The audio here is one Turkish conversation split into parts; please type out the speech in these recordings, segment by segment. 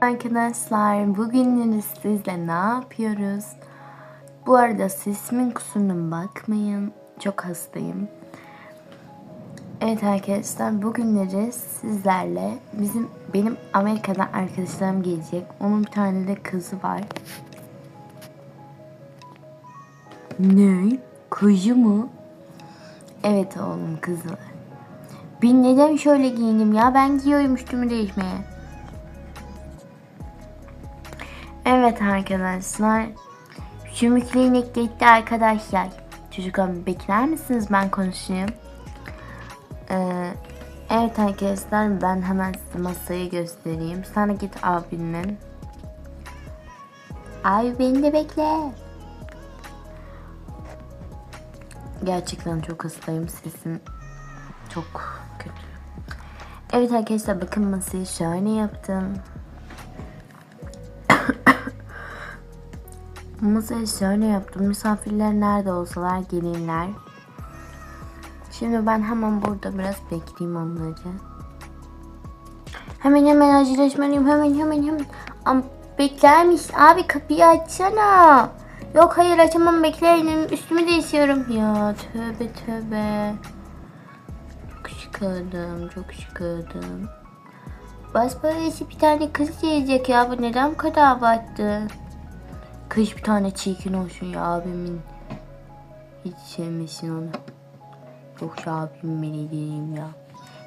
Arkadaşlar bugün sizle ne yapıyoruz? Bu arada sesimin kusuruna bakmayın. Çok hastayım. Evet arkadaşlar bugünleri sizlerle bizim benim Amerika'dan arkadaşlarım gelecek. Onun bir tane de kızı var. Ne? Kuzu mu? Evet oğlum kızı var. Ben neden şöyle giyindim ya? Ben giyiyorum üstümü değişmeye. Evet arkadaşlar. Sümüklü ineklikte arkadaşlar. Çocuklar bekler misiniz ben konuşayım? Ee, evet arkadaşlar ben hemen size masayı göstereyim. Sana git abinin. Abi beni de bekle. Gerçekten çok hastayım. Sesim çok kötü. Evet arkadaşlar bakın masayı şöyle yaptım. Masayı şöyle yaptım. Misafirler nerede olsalar gelirler. Şimdi ben hemen burada biraz bekleyeyim onları. Hemen hemen aceleşmeliyim. Hemen hemen hemen. Am beklermiş. Abi kapıyı açsana. Yok hayır açamam bekleyin. Üstümü değişiyorum. Ya tövbe tövbe. Çok şıkırdım. Çok şıkırdım. Basbayaşı bir tane kız gelecek ya. Bu neden bu kadar abarttı? Kış bir tane çirkin olsun ya abimin. Hiç sevmesin onu. Yoksa abim beni diyeyim ya.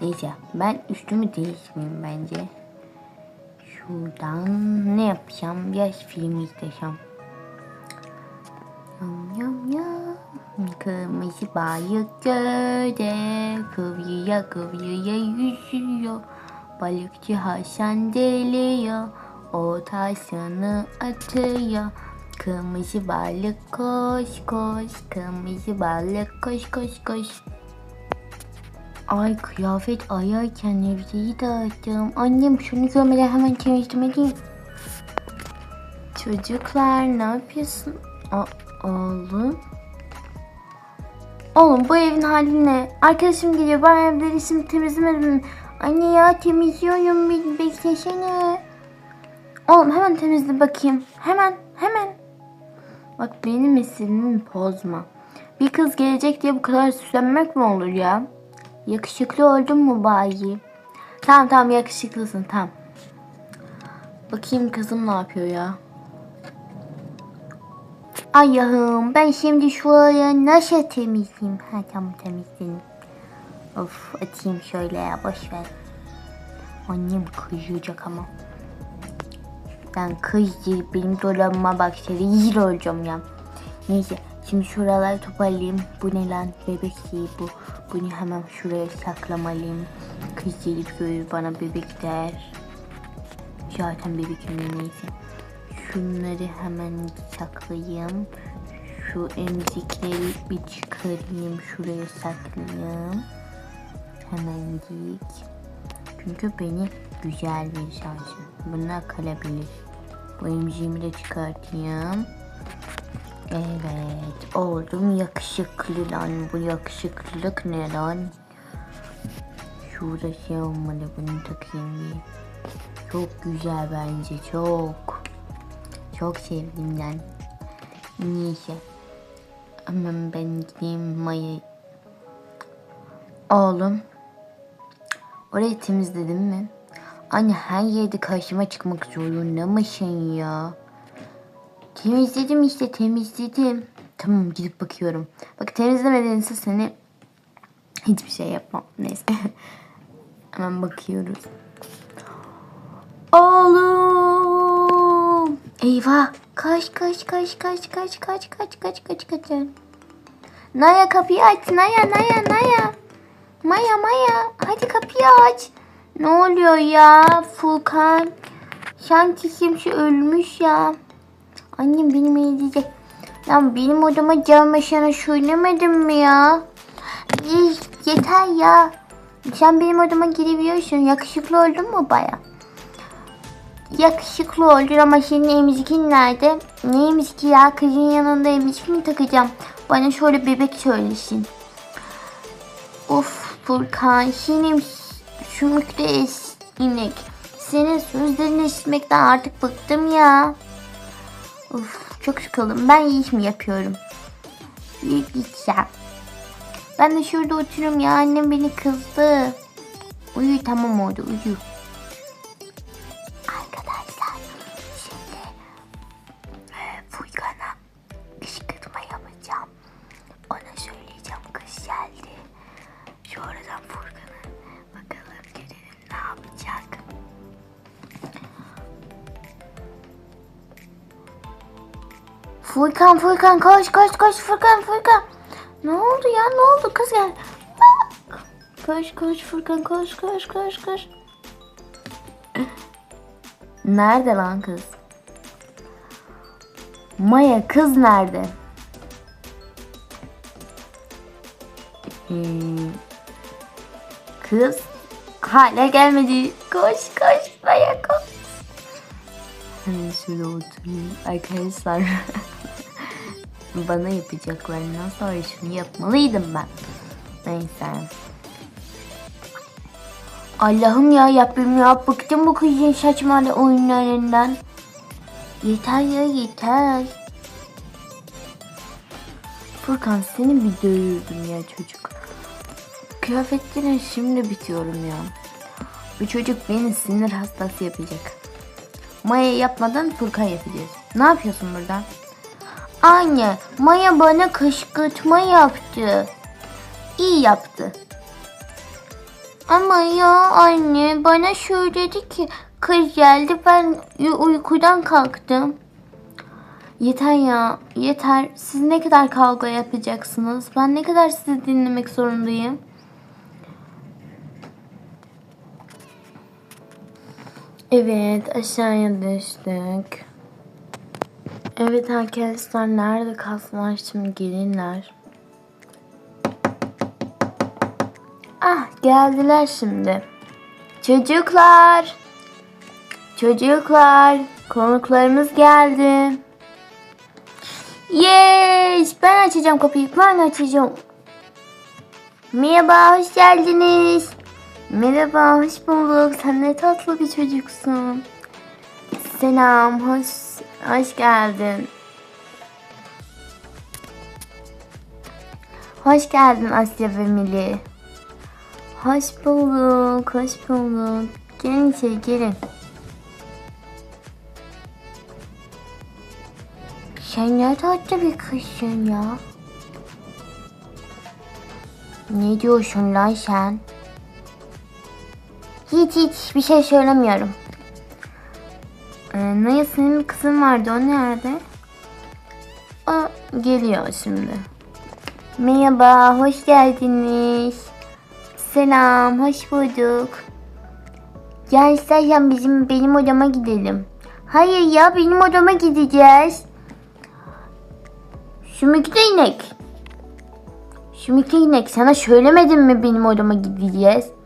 Neyse ben üstümü değişmeyeyim bence. Şuradan ne yapacağım? Biraz film izleyeceğim. Yam yam yam. Kırmızı balık gölde kıvrıya kıvrıya yüzüyor. Balıkçı Hasan deliyor. Ortasını atıyor. Kırmızı balık koş koş. Kırmızı balık koş koş koş. Ay kıyafet ayarken evdeyi dağıttım. Annem şunu görmeden hemen temizlemeliyim. Çocuklar ne yapıyorsun? A oğlum. Oğlum bu evin hali ne? Arkadaşım geliyor ben evleri şimdi temizlemedim. Anne ya temizliyorum bir beklesene. Oğlum hemen temizle bakayım. Hemen hemen. Bak benim eserimi bozma. Bir kız gelecek diye bu kadar süslenmek mi olur ya? Yakışıklı oldun mu bayi? Tamam tamam yakışıklısın tamam. Bakayım kızım ne yapıyor ya? Allah'ım ben şimdi şuraya nasıl temizleyeyim? Ha tamam temizledim. Of atayım şöyle ya boş ver. Annem kıyacak ama. Ben kız değil benim dolabıma bak şöyle yil olacağım ya. Neyse şimdi şuraları toparlayayım. Bu ne lan bebek değil bu. Bunu hemen şuraya saklamalıyım. Kız gelip görür bana bebek der. Zaten bebekim neyse. Şunları hemen saklayayım. Şu emzikleri bir çıkarayım. Şuraya saklayayım. Hemen git. Çünkü beni güzel bir şansım. Bunlar kalabilir. Bu emziğimi de çıkartayım. Evet oldum yakışıklı lan. Bu yakışıklılık ne lan? Şurada şey olmalı bunu takayım bir. Çok güzel bence çok. Çok sevdim lan. Neyse. Hemen ben gideyim Maya. Oğlum. Orayı temizledin mi? Anne her yerde karşıma çıkmak zorunda mısın ya? Temizledim işte temizledim. Tamam gidip bakıyorum. Bak temizlemedinse seni hiçbir şey yapmam. Neyse. Hemen bakıyoruz. Oğlum. Eyvah. Kaç kaç kaç kaç kaç kaç kaç kaç kaç kaç. Naya kapıyı aç. Naya Naya Naya. Maya Maya. Hadi kapıyı aç. Ne oluyor ya Furkan? Sanki kimse ölmüş ya. Annem benim yiyecek. Lan benim odama gelmesine söylemedin mi ya? İyi, yeter ya. Sen benim odama girebiliyorsun. Yakışıklı oldun mu baya? Yakışıklı oldun ama senin emzikin nerede? Ne emziki ya? Kızın yanında emzik mi takacağım? Bana şöyle bebek söylesin. Of Furkan senin sümükte inek. senin sözlerini işitmekten artık bıktım ya. Uf çok sıkıldım. Ben iş mi yapıyorum? İyi gideceğim. Ben de şurada oturuyorum ya. Annem beni kızdı. Uyu tamam oldu uyu. Furkan Furkan koş koş koş Furkan Furkan. Ne oldu ya ne oldu kız gel. Bak. Koş koş Furkan koş koş koş koş. Nerede lan kız? Maya kız nerede? Hmm, Kız hala gelmedi. Koş koş. Şurada oturayım. Arkadaşlar bana yapacaklarından sonra şunu yapmalıydım ben. Neyse. Allah'ım ya yapayım ya bıktım bu kızın saçmalı oyunlarından. Yeter ya yeter. Furkan seni bir dövürdüm ya çocuk. Kıyafetlerin şimdi bitiyorum ya. Bu çocuk beni sinir hastası yapacak. Maya yapmadan Furkan yapacağız. Ne yapıyorsun burada? Anne, Maya bana kışkırtma yaptı. İyi yaptı. Ama ya anne bana söyledi ki kız geldi ben uy- uykudan kalktım. Yeter ya yeter. Siz ne kadar kavga yapacaksınız? Ben ne kadar sizi dinlemek zorundayım? Evet aşağıya düştük. Evet arkadaşlar nerede kalsınlar şimdi gelinler. Ah geldiler şimdi. Çocuklar. Çocuklar. Konuklarımız geldi. Yes ben açacağım kapıyı ben açacağım. Merhaba hoş geldiniz. Merhaba hoş bulduk. Sen ne tatlı bir çocuksun. Selam hoş hoş geldin. Hoş geldin Asya ve Mili. Hoş bulduk, hoş bulduk. Gelin içeri gelin. Sen ne tatlı bir kızsın ya. Ne diyorsun lan sen? Hiç hiç bir şey söylemiyorum. Ee, Naya senin kızın vardı o nerede? O geliyor şimdi. Merhaba hoş geldiniz. Selam hoş bulduk. Gel istersen bizim benim odama gidelim. Hayır ya benim odama gideceğiz. Sümüklü inek. Sümüklü inek sana söylemedim mi benim odama gideceğiz?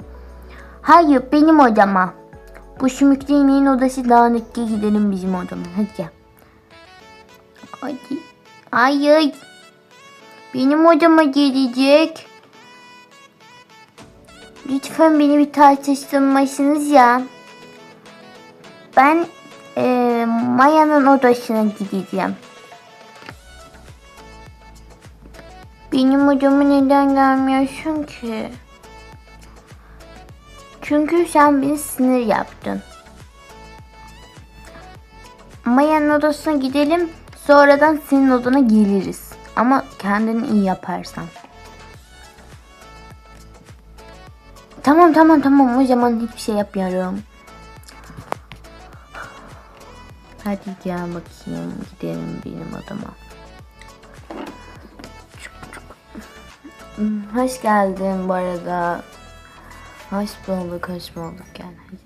Hayır benim odama. Bu sümüklü ineğin odası dağınık Gel gidelim bizim odama. Hadi gel. Hadi. Hayır. Benim odama gelecek. Lütfen beni bir tartıştırmasınız ya. Ben eee, Maya'nın odasına gideceğim. Benim odama neden gelmiyorsun ki? Çünkü sen beni sinir yaptın. Maya'nın odasına gidelim. Sonradan senin odana geliriz. Ama kendini iyi yaparsan. Tamam tamam tamam o zaman hiçbir şey yapmıyorum. Hadi gel bakayım gidelim benim odama. Hoş geldin bu arada. Bulduk, hoş bulduk gel hadi.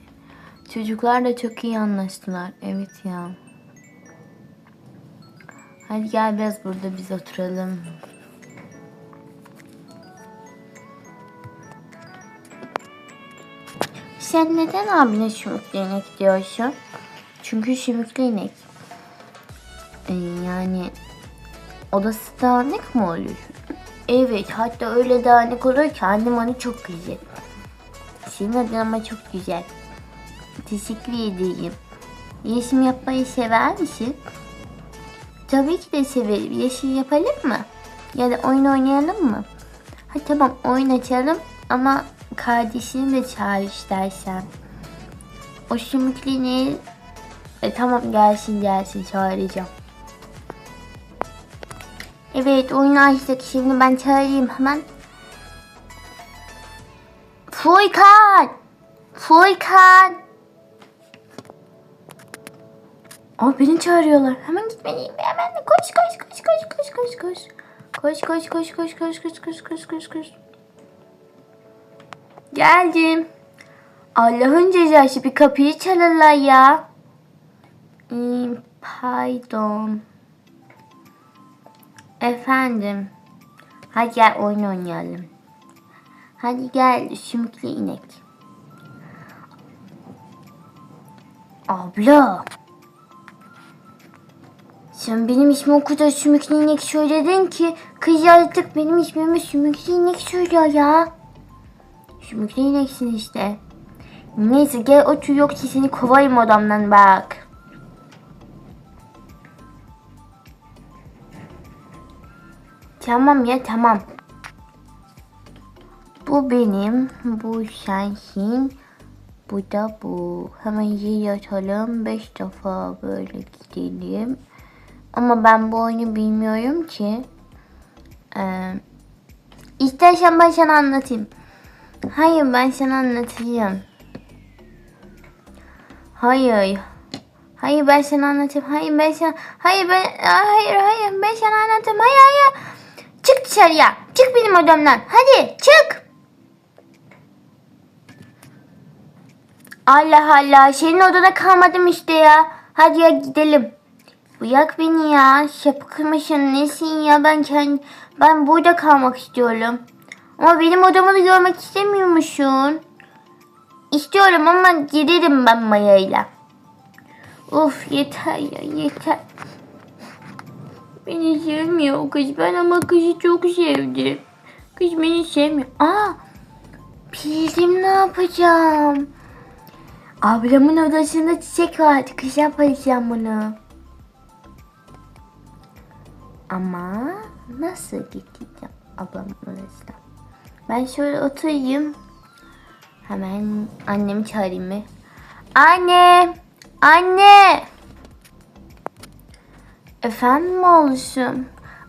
Çocuklar da çok iyi anlaştılar. Evet ya. Hadi gel biraz burada biz oturalım. Sen neden abine sümüklü inek diyorsun? Çünkü sümüklü inek. Ee, yani odası dağınık mı olur? Evet hatta öyle dağınık olur ki annem onu çok güzel. Senin adın ama çok güzel. Teşekkür ederim. Resim yapmayı sever misin? Tabii ki de severim. Resim yapalım mı? Ya da oyun oynayalım mı? Ha tamam oyun açalım ama kardeşini de çağır istersen. O sümüklü ne? E, tamam gelsin gelsin çağıracağım. Evet oyun açtık. Şimdi ben çağırayım hemen. Furkan! Furkan! Aa beni çağırıyorlar. Hemen gitmeliyim. Hemen koş koş koş koş koş koş koş. Koş koş koş koş koş koş koş koş koş koş. Geldim. Allah'ın cezası bir kapıyı çalarlar ya. Hmm, pardon. Efendim. Hadi gel oyun oynayalım. Hadi gel sümüklü inek. Abla. Sen benim ismi o kadar sümüklü inek söyledin ki kız artık benim ismimi sümüklü inek söylüyor ya. Sümüklü ineksin işte. Neyse gel otur yoksa seni kovayım odamdan bak. Tamam ya tamam. Bu benim, bu sensin, bu da bu. Hemen yatalım, beş defa böyle gidelim. Ama ben bu oyunu bilmiyorum ki. Ee, istersen ben sana anlatayım. Hayır ben sana anlatayım. Hayır. Hayır ben sana anlatayım. Hayır ben sana... Hayır ben... Hayır hayır ben sana anlatayım. Hayır hayır. Çık dışarıya. Çık benim odamdan. Hadi çık. Allah Allah. Senin odada kalmadım işte ya. Hadi ya gidelim. Bırak beni ya. Şapı mısın? Nesin ya? Ben kendi... Ben burada kalmak istiyorum. Ama benim odamı da görmek istemiyormuşsun. İstiyorum ama giderim ben Maya'yla. Of yeter ya yeter. Beni sevmiyor kız. Ben ama kızı çok sevdim. Kız beni sevmiyor. Aa, bildim ne yapacağım. Ablamın odasında çiçek vardı. Kız yapacağım bunu. Ama nasıl gideceğim ablamın odasına? Ben şöyle oturayım. Hemen annemi çağırayım mı? Anne! Anne! Efendim oğlum?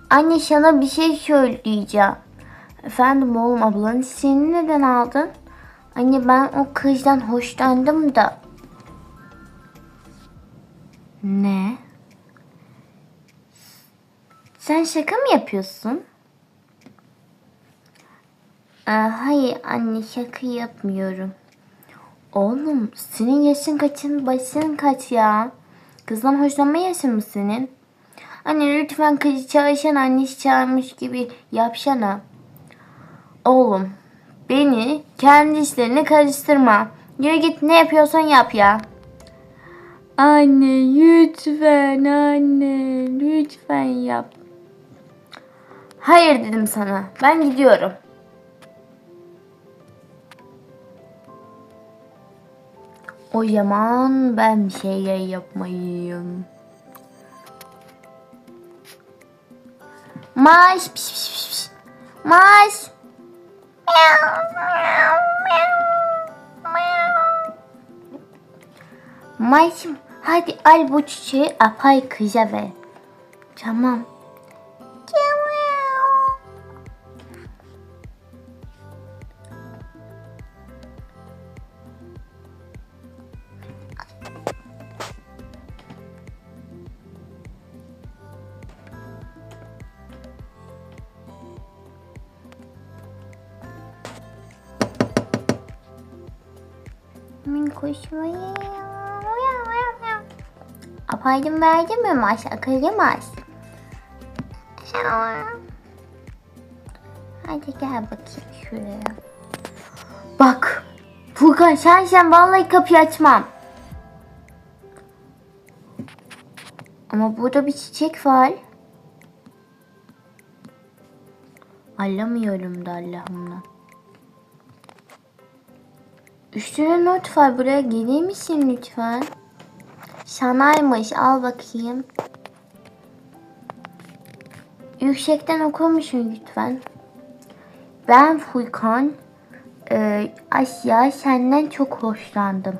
Anne sana bir şey söyleyeceğim. Efendim oğlum ablanın seni neden aldın? Anne ben o kızdan hoşlandım da. Ne? Sen şaka mı yapıyorsun? Aa, hayır anne şaka yapmıyorum. Oğlum senin yaşın kaçın başın kaç ya? Kızdan hoşlanma yaşın mı senin? Anne lütfen kızı çağırsan annesi çağırmış gibi yapsana. Oğlum beni kendi işlerine karıştırma. Yürü git ne yapıyorsan yap ya. Anne lütfen anne lütfen yap. Hayır dedim sana. Ben gidiyorum. O zaman ben bir şeyler yapmayayım. Maş. Piş, piş, piş, piş. Maş. Maşım hadi al bu çiçeği apay kıza ver. Tamam. Min koşmayı. Apaydım verdim mi maş? Akıllı maş. Hadi gel bakayım şuraya. Bak. Furkan sen sen vallahi kapıyı açmam. Ama burada bir çiçek var. Anlamıyorum da Allah'ımla. Üstüne not var. Buraya gelir misin lütfen? Şanaymış. Al bakayım. Yüksekten okur musun lütfen? Ben Furkan. Ee, Asya senden çok hoşlandım.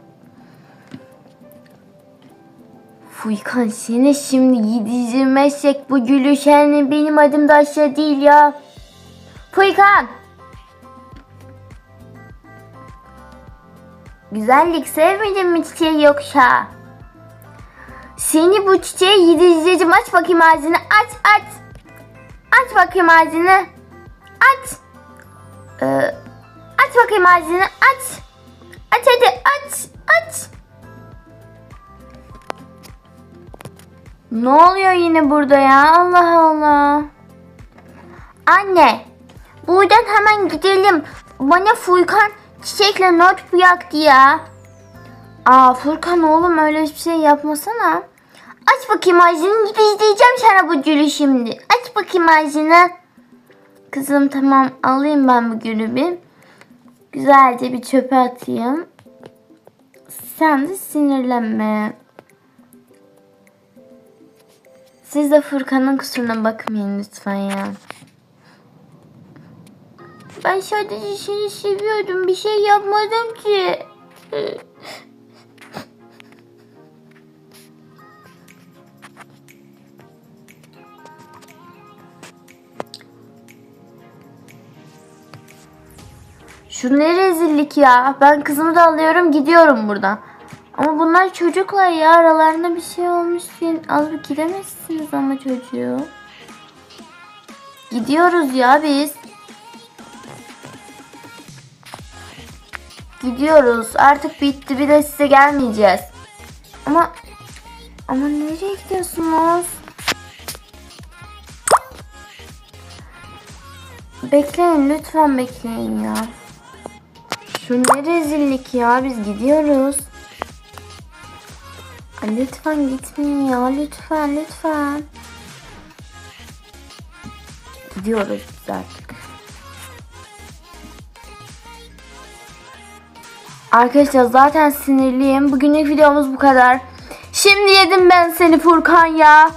Furkan seni şimdi gidizirmezsek bu gülüşen benim adım da Asya değil ya. Furkan! Güzellik sevmedin mi çiçeği yoksa? Seni bu çiçeğe yedireceğim. Aç bakayım ağzını. Aç aç. Aç bakayım ağzını. Aç. Ee, aç bakayım ağzını. Aç. Aç hadi aç. Aç. Ne oluyor yine burada ya? Allah Allah. Anne. Buradan hemen gidelim. Bana Furkan çiçekle not bıraktı ya. Aa Furkan oğlum öyle bir şey yapmasana. Aç bakayım ağzını gideceğim sana bu gülü şimdi. Aç bakayım ağzını. Kızım tamam alayım ben bu gülü bir. Güzelce bir çöpe atayım. Sen de sinirlenme. Siz de Furkan'ın kusuruna bakmayın lütfen ya. Ben sadece seni seviyordum. Bir şey yapmadım ki. Şu ne rezillik ya. Ben kızımı da alıyorum gidiyorum buradan. Ama bunlar çocuklar ya. Aralarında bir şey olmuş. Alıp gidemezsiniz ama çocuğu. Gidiyoruz ya biz. Gidiyoruz. Artık bitti. Bir de size gelmeyeceğiz. Ama ama nereye gidiyorsunuz? Bekleyin lütfen bekleyin ya. Şu ne rezillik ya biz gidiyoruz. Lütfen gitmeyin ya lütfen lütfen. Gidiyoruz artık. Arkadaşlar zaten sinirliyim. Bugünlük videomuz bu kadar. Şimdi yedim ben seni Furkan ya.